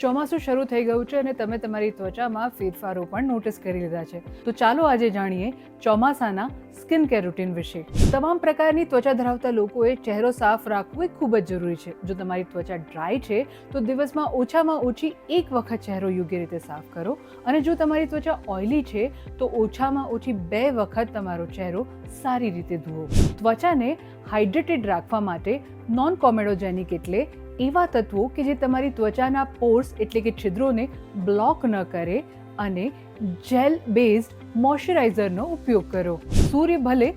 ચોમાસું શરૂ થઈ ગયું છે અને તમે તમારી ત્વચામાં ફેરફારો પણ નોટિસ કરી લીધા છે. તો ચાલો આજે જાણીએ ચોમાસાના સ્કિન કેર રૂટીન વિશે. તમામ પ્રકારની ત્વચા ધરાવતા લોકોએ ચહેરો સાફ રાખવો એ ખૂબ જ જરૂરી છે. જો તમારી ત્વચા ડ્રાય છે, તો દિવસમાં ઓછામાં ઓછી એક વખત ચહેરો યોગ્ય રીતે સાફ કરો. અને જો તમારી ત્વચા ઓઇલી છે, તો ઓછામાં ઓછી બે વખત તમારો ચહેરો સારી રીતે ધુઓ ત્વચાને હાઇડ્રેટેડ રાખવા માટે નોન કોમેડોજેનિક એટલે એવા તત્વો કે જે તમારી ત્વચાના પોર્સ એટલે કે છિદ્રોને બ્લોક ન કરે અને જેલ બેઝ મોઇશ્ચરાઇઝરનો ઉપયોગ કરો. સૂર્ય ભલે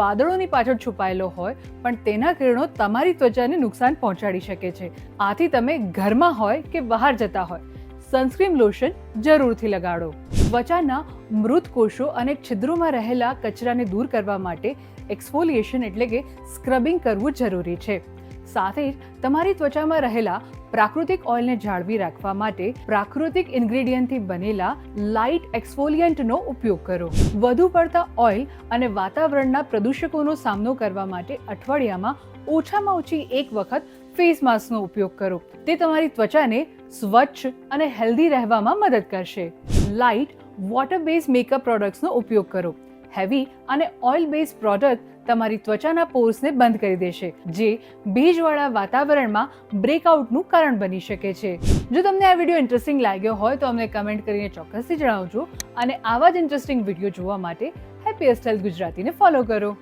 વાદળોની પાછળ છુપાયેલો હોય, પણ તેના કિરણો તમારી ત્વચાને નુકસાન પહોંચાડી શકે છે. આથી તમે ઘરમાં હોય કે બહાર જતા હોય, સનસ્ક્રીન લોશન જરૂરથી લગાડો. ત્વચાના મૃત કોષો અને છિદ્રોમાં રહેલા કચરાને દૂર કરવા માટે એક્સફોલિએશન એટલે કે સ્ક્રબિંગ કરવું જરૂરી છે. સાથે જ તમારી ત્વચામાં રહેલા પ્રાકૃતિક ઓઇલને જાળવી રાખવા માટે પ્રાકૃતિક ઇન્ગ્રેડિયન્ટથી બનેલા લાઇટ એક્સફોલિયન્ટનો ઉપયોગ કરો. વધુ પડતા ઓઇલ અને વાતાવરણના પ્રદૂષકોનો સામનો કરવા માટે અઠવાડિયામાં ઓછામાં ઓછી એક વખત ફેસ માસ્કનો ઉપયોગ કરો. તે તમારી ત્વચાને સ્વચ્છ અને હેલ્ધી રહેવામાં મદદ કરશે. લાઇટ, વોટર બેઝ મેકઅપ પ્રોડક્ટ્સનો ઉપયોગ કરો. હેવી અને ઓઇલ બેઝ પ્રોડક્ટ તમારી ત્વચાના પોર્સને બંધ કરી દેશે, જે ભેજવાળા વાતાવરણમાં બ્રેકઆઉટનું કારણ બની શકે છે. જો તમને આ વીડિયો ઇન્ટરેસ્ટિંગ લાગ્યો હોય તો અમને કમેન્ટ કરીને ચોક્કસથી જણાવજો અને આવા જ ઇન્ટરેસ્ટિંગ વીડિયો જોવા માટે હેપી હેલ્થ ગુજરાતીને ફોલો કરો.